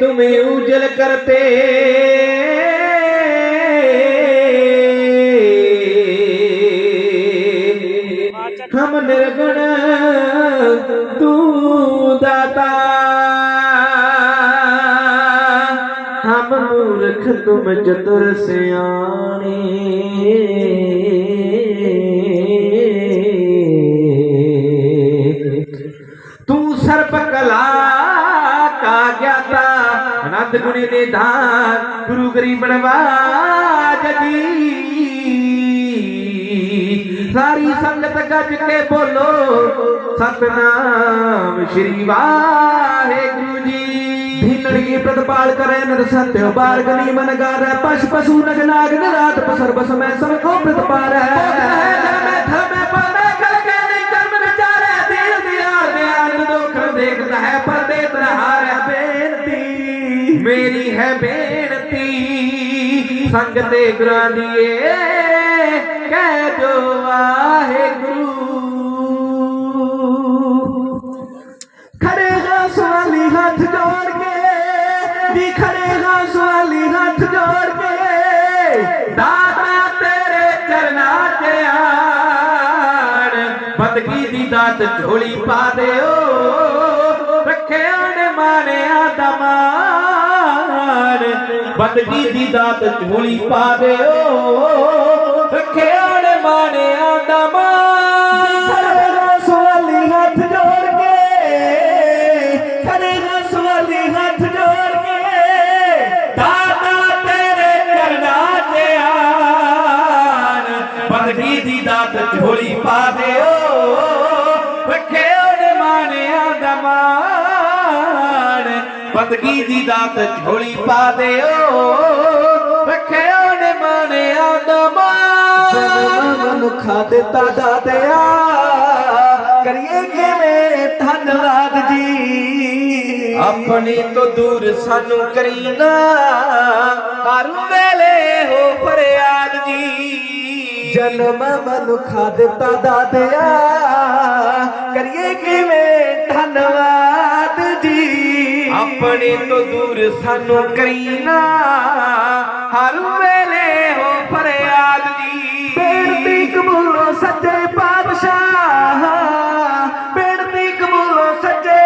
तुम्हें उजल करते हम निर्गुण तू दाता हम मूर्ख तुम चतुर सियाणे अनंत गुणी निधान गुरु गरीब बनवाज जी ਸਾਰੀ ਸੰਗਤ ਗੱਜ ਕੇ ਬੋਲੋ ਸਤਨਾਮ ਸ਼੍ਰੀ ਵਾਹਿਗੁਰੂ ਜੀ ਧੀਨੜ ਕੀ ਪ੍ਰਤਪਾਲ ਕਰੇ ਨਰ ਸਤਿ ਬਾਰ ਗਨੀ ਮਨ ਗਾਰੈ ਪਸ਼ ਪਸ਼ੂ ਨਗ ਨਾਗ ਨਿਰਾਤ ਪਸਰ ਬਸ ਮੈਂ ਸਭ ਕੋ ਮੇਰੀ ਹੈ ਬੇਨਤੀ ਸੰਗਤੇ ਤੇ ਦੀ ਦੀਏ, ਕਹਿ ਜੋ ਵਾਹਿਗੁਰੂ। ਖੜੇਗਾ ਸਵਾਲੀ ਹੱਥ ਜੋੜ ਕੇ, ਵੀ ਖੜੇਗਾ ਸਵਾਲੀ ਹੱਥ ਜੋੜ ਕੇ, ਦਾਤਾ ਤੇਰੇ ਚਰਨਾਂ 'ਚ ਆਣ। ਬੰਦਗੀ ਦੀ ਦਾਤ ਝੋਲੀ ਪਾ ਦਿਓ। ਬੰਦਗੀ ਦੀ ਦਾਤ ਝੋਲੀ ਪਾ ਦਿਓ। ਰੱਖਿਆ ਨੇ ਮਾਣਿਆ ਬੰਦਗੀ ਦੀ ਦਾਤ ਝੋਲੀ ਪਾ ਦਿਓ। ਰੱਖਿਓ ਨੇ ਮਾਣਿਆ ਦਾ ਮਾਣ। ਜਨਮ ਮਨੁੱਖਾ ਦਿੱਤਾ ਦਾਤਿਆ ਕਰੀਏ ਕਿਵੇਂ ਧੰਨਵਾਦ ਜੀ। ਆਪਣੀ ਤੋਂ ਦੂਰ ਸਾਨੂੰ ਕਰੀਨਾ ਹਰ ਵੇਲੇ ਹੋ ਫਰਿਆਦ ਜੀ। ਜਨਮ ਮਨੁੱਖਾ ਦਿੱਤਾ ਦਾਤਿਆ ਕਰੀਏ ਕਿਵੇਂ ਆਪਣੇ ਤੋਂ ਦੂਰ ਸਾਨੂੰ ਕਰੀਨਾ ਹਰ ਵੇਲੇ ਹੋ ਫਰਿਆਦ ਜੀ। ਬੇਨਤੀ ਕਬੂਲੋ ਸੱਚੇ ਪਾਤਸ਼ਾਹ। ਬੇਨਤੀ ਕਬੂਲੋ ਸੱਚੇ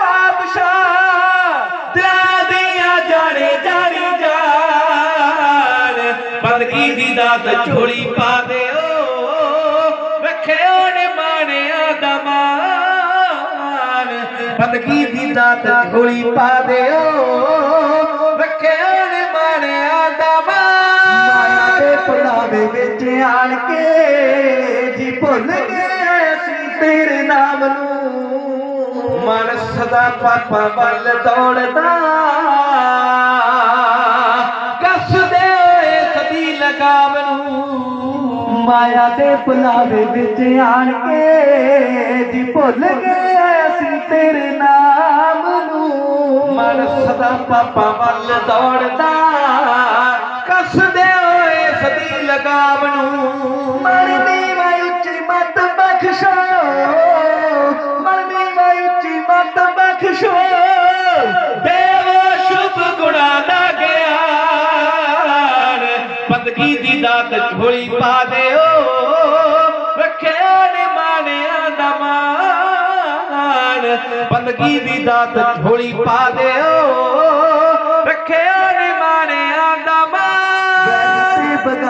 ਪਾਤਸ਼ਾਹ। ਦਿਲਾਂ ਦੀਆਂ ਜਾਣੇ ਜਾਣੀ ਜਾਣ ਬੰਦਗੀ ਦੀ ਦਾਤ ਝੋਲੀ ਪਾ ਦਿਓ। ਰੱਖਿਓ ਨੇ ਮਾਣਿਆ ਦਾ ਮਾਨ ਬੰਦਗੀ ਦੀ ਦਾਤ ਝੋਲੀ ਪਾ ਦਿਓ। ਰੱਖਿਓ ਨੇ ਮਾਣਿਆ ਦਾ ਮਾਇਆ ਦੇ ਪੜਾਵੇ ਵਿੱਚ ਆਣ ਕੇ ਜੀ ਭੁੱਲ ਗਏ ਅਸੀਂ ਤੇਰੇ ਨਾਮ ਨੂੰ। ਮਨ ਸਦਾ ਪਾਪਾਂ ਵੱਲ ਦੌੜਦਾ। ਕੱਸਦੇ ਸਦੀ ਲਗਾਮ ਨੂੰ। ਮਾਇਆ ਦੇ ਭੁਲਾਵੇ ਵਿੱਚ ਆਣ ਕੇ ਜੀ ਭੁੱਲ ਗਏ ਪਾਪਾਂ ਵੱਲ ਦੌੜਦਾ ਕੱਸਦੇ ਹੋਏ ਸਦੀ ਲਗਾਮ ਨੂੰ। ਮਨ ਦੀ ਮੈਂ ਉੱਚੀ ਮਤ ਬਖਸ਼ੋ ਮਨ ਦੀ ਮੈਂ ਉੱਚੀ ਮਤ ਬਖਸ਼ੋ। ਦੇਵ ਸ਼ੁਭ ਗੁਣਾ ਦਾ ਗਿਆਨ ਬੰਦਗੀ ਦੀ ਦਾਤ ਝੋਲੀ ਪਾ ਦਿਓ। ਰੱਖਿਆ ਨੇ ਮਾਣਿਆ ਦਾ ਮਾਣ ਬੰਦਗੀ ਦੀ ਦਾਤ ਝੋਲੀ ਪਾ ਦਿਓ।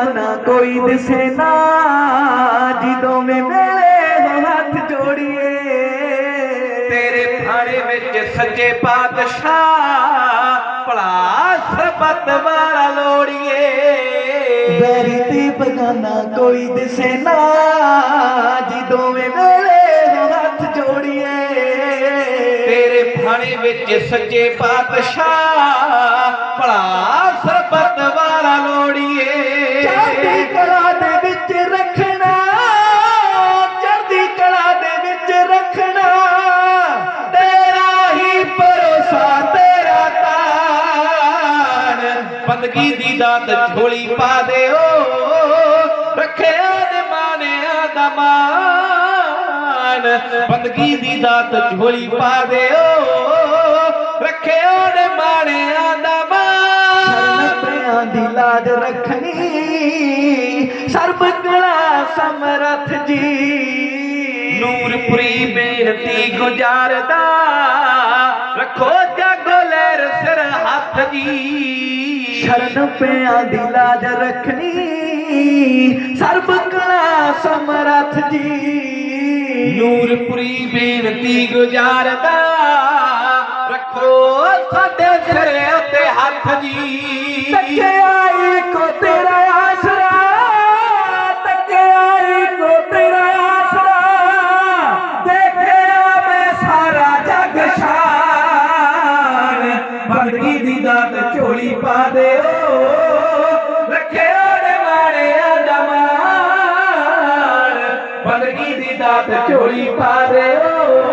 ਬਗਾਨਾ ਕੋਈ ਦਿਸੇ ਨਾ। ਜੀ ਦੋਵੇਂ ਵੇਲੇ ਹੋ ਹੱਥ ਜੋੜੀਏ। ਤੇਰੇ ਭਾਰੇ ਵਿੱਚ ਸੱਚੇ ਪਾਤਸ਼ਾਹ ਭਲਾ ਸਰਬੱਤ ਵਾਲਾ ਲੋੜੀਏ। ਵੈਰੀ ਤੇ ਬਗਾਨਾ ਕੋਈ ਦਿਸੇ ਨਾ। ਜੀ ਦੋਵੇਂ ਵੇਲੇ ਹੋ ਹੱਥ ਜੋੜੀਏ। ਤੇਰੇ ਭਾਣੇ ਵਿੱਚ ਸੱਚੇ ਪਾਤਸ਼ਾਹ ਭਲਾ ਸਰਬੱਤ ਬੰਦਗੀ ਦੀ ਦਾਤ ਝੋਲੀ ਪਾ ਦਿਓ। ਰੱਖਿਆ ਦੇ ਮਾਨਿਆ ਦਾ ਮਾਨ ਬੰਦਗੀ ਦੀ ਦਾਤ ਝੋਲੀ ਪਾ ਦਿਓ। ਰੱਖਿਆ ਦੇ ਮਾਨਿਆ ਦਾ ਮਾਨ ਦੀ ਲਾਜ ਰੱਖਣੀ। ਸਰਬ ਕਲਾ ਸਮਰਥ ਜੀ। ਨੂਰਪੁਰੀ ਬੇਨਤੀ ਗੁਜ਼ਾਰਦਾ। ਰੱਖੋ ਜਾਗੋ ਲਹਿਰ ਸਿਰ ਹੱਥ ਦੀ ਸ਼ਰਨ ਪਿਆਂ ਦੀ ਲਾਜ ਰੱਖਣੀ। ਸਰਬ ਕਲਾ ਸਮਰੱਥ ਜੀ। ਨੂਰਪੁਰੀ ਬੇਨਤੀ ਗੁਜ਼ਾਰਦਾ। ਰੱਖੋ ਸਾਡੇ ਸਿਰ ਉੱਤੇ ਹੱਥ ਜੀ। ਤੱਕਿਆਈ ਜਮਾਨ ਬੰਦਗੀ ਦੀ ਦਾਤ ਝੋਲੀ ਪਾ ਦਿਓ